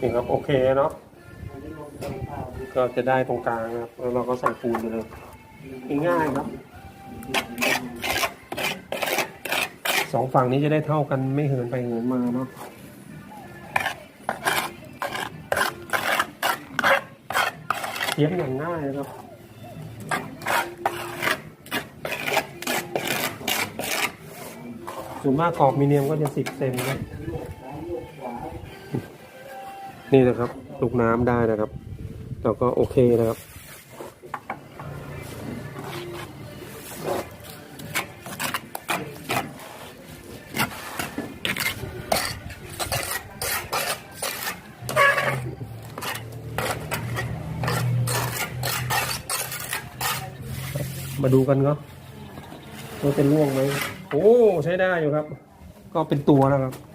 นี่ครับโอเคเนาะก็จะได้ตรงกลางนะครับแล้วเราก็ใส่ปูนไปเลยง่ายๆครับสองฝั่งนี้จะได้เท่ากันไม่เหินไปเหินมาเนาะเทียบอย่างง่ายนะครับส่วนมากขอบมีเนียมก็จะสิบเซนนะ นี่นะครับ ลูกน้ำได้นะครับแล้วก็โอเคนะครับ มาดูกันครับว่าเป็นร่วงไหมโอ้ ใช้ได้อยู่ครับ ก็เป็นตัวแล้วครับ